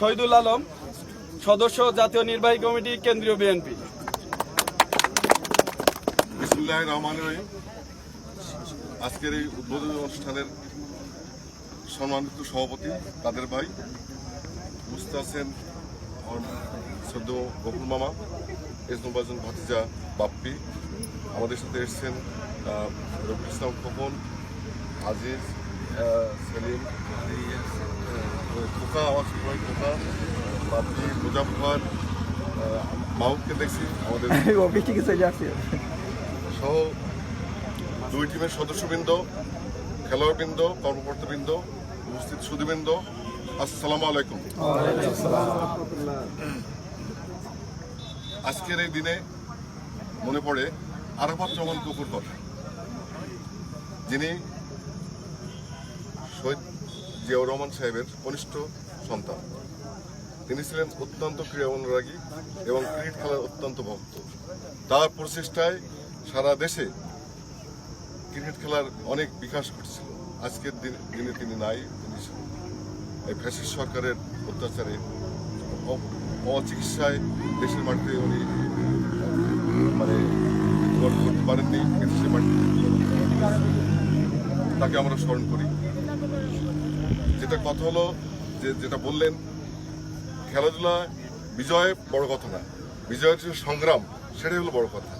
শহীদুল আলম, সদস্য জাতীয় নির্বাহী কমিটি, কেন্দ্রীয় বিএনপি। আজকের এই উদ্বোধনী অনুষ্ঠানের সম্মানিত সভাপতি কাদের ভাই আছেন আমার সদ্য গফুর মামা এজনুবাজন ভাতিজা বাপ্পি। আমাদের সাথে এসছেন রবিউল ইসলাম খোকন, আজিজ সেলিম খোকা আমার ছোট ভাই খোকা বাপ্পি মুজাফর মাহবুবকে দেখছি আমাদের সহ দুই টিমের সদস্যবৃন্দ খেলোয়াড়বৃন্দ কর্মকর্তাবৃন্দ উপস্থিত সুদীবৃন্দ আসসালামু আলাইকুম। আজকের এই দিনে মনে পড়ে আরাফাত রহমান কুকুর কথা যিনি শহীদ জিয়াউর রহমান সাহেবের কনিষ্ঠ সন্তান। তিনি ছিলেন অত্যন্ত ক্রীড়া অনুরাগী এবং ক্রিকেট খেলার অত্যন্ত ভক্ত। তার প্রচেষ্টায় সারা দেশে ক্রিকেট খেলার অনেক বিকাশ ঘটেছিল। আজকের দিন- তিনি নাই, তিনি এই ফ্যাসিস্ট সরকারের অত্যাচারে অচিকিৎসায় দেশের মাটিতে উনি মানে করতে পারেননি দেশের মাটিতে তাকে আমরা স্মরণ করি। যেটা কথা হলো, যে যেটা বললেন, খেলাধুলা, বিজয় বড় কথা না। বিজয়ের যে সংগ্রাম, সেটাই হলো বড় কথা।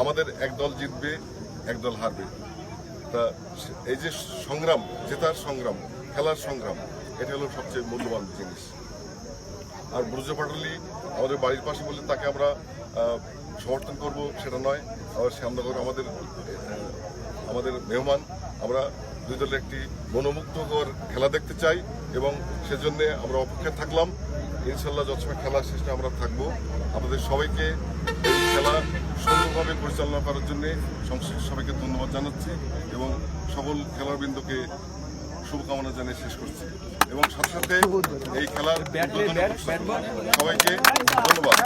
আমাদের এক দল জিতবে, এক দল হারবে। তা এই যে সংগ্রাম, জেতার সংগ্রাম, খেলার সংগ্রাম এটা হলো সবচেয়ে মূল্যবান জিনিস। আর ব্রজ পাটলি আমাদের বাড়ির পাশে বলে তাকে আমরা সমর্থন করব, সেটা নয়। আবার শ্যামনগর আমাদের আমাদের মেহমান, আমরা দুই দলের একটি মনোমুগ্ধকর খেলা দেখতে চাই এবং সেজন্য আমরা অপেক্ষায় থাকলাম। ইনশাল্লাহ যতসময় খেলা শেষে আমরা থাকব আমাদের সবাইকে এই খেলা সুন্দরভাবে পরিচালনা করার জন্য সংশ্লিষ্ট সবাইকে ধন্যবাদ জানাচ্ছি এবং সকল খেলোয়াড়বৃন্দকে শুভকামনা জানিয়ে শেষ করছি। এবং সাথে সাথে এই খেলার সবাইকে ধন্যবাদ।